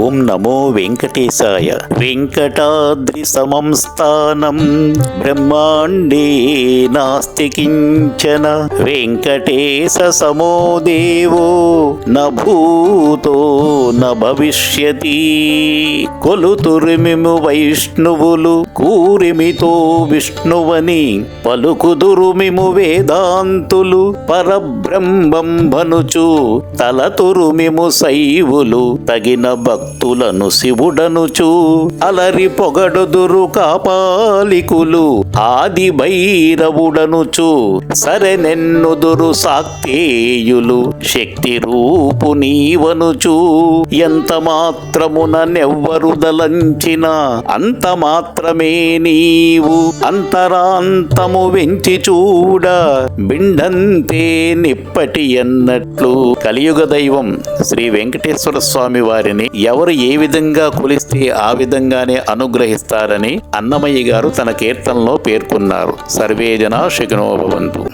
ఓం నమో వెంకటేశాయ వెంకటాద్రి సమం స్థానం బ్రహ్మాండే నాస్తి కించన వెంకటేశ సమో దేవో న భూతో న భవిష్యతి. కొలుతురిమిము వైష్ణువులు కూరిమితో విష్ణువని పలుకుదురుమిము వేదాంతులు పరబ్రహ్మం భనుచు తలతురుమిము శైవులు తగిన భక్తు భక్తులను శివుడనుచు అలరి పొగడుదురు కాపాలికులు ఆది భైరవుడనుచు సరెనెన్నుదురు సాక్తేయులు శక్తి రూపు నీవనుచు ఎంత మాత్రమున నెవ్వరు దలంచిన అంత మాత్రమే నీవు అంతరాంతము వెంచి చూడ బిండంతే నిప్పటి ఎన్నట్లు కలియుగ దైవం శ్రీ వెంకటేశ్వర స్వామి వారిని ఎవరు ఏ విధంగా కొలిస్తే ఆ విధంగానే అనుగ్రహిస్తారని అన్నమయ్య గారు తన కీర్తనలో పేర్కొన్నారు. సర్వేజన శిఖనోభవంతు